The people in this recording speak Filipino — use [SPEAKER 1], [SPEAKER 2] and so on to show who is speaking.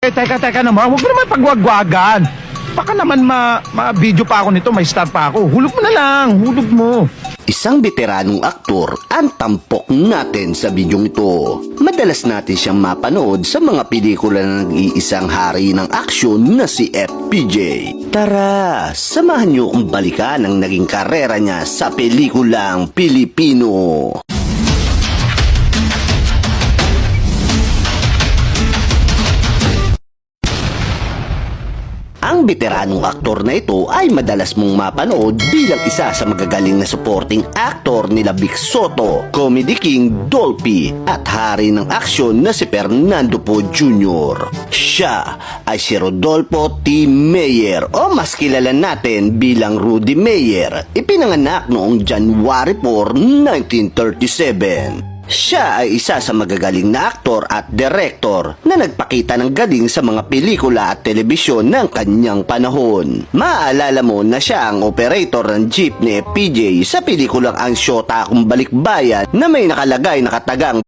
[SPEAKER 1] Eh, teka, teka naman. Huwag mo naman pagwagwagan. Baka naman ma, ma-video pa ako nito, may star pa ako. Hulog mo na lang, hulog mo.
[SPEAKER 2] Isang veteranong aktor ang tampok natin sa bidyong ito. Madalas natin siyang mapanood sa mga pelikula na nag-iisang hari ng aksyon na si FPJ. Tara, samahan niyo kong balikan ang naging karera niya sa pelikulang Pilipino. Ang veteranong aktor na ito ay madalas mong mapanood bilang isa sa magagaling na supporting actor nila Vic Soto, Comedy King Dolphy at hari ng aksyon na si Fernando Po Jr. Siya ay si Rodolfo T. Mayer o mas kilala natin bilang Rudy Mayer, ipinanganak noong January 4, 1937. Siya ay isa sa magagaling na aktor at direktor na nagpakita ng galing sa mga pelikula at telebisyon ng kanyang panahon. Maaalala mo na siya ang operator ng jeep ni PJ sa pelikulang Ang Shota Akong Balikbayan na may nakalagay na katagang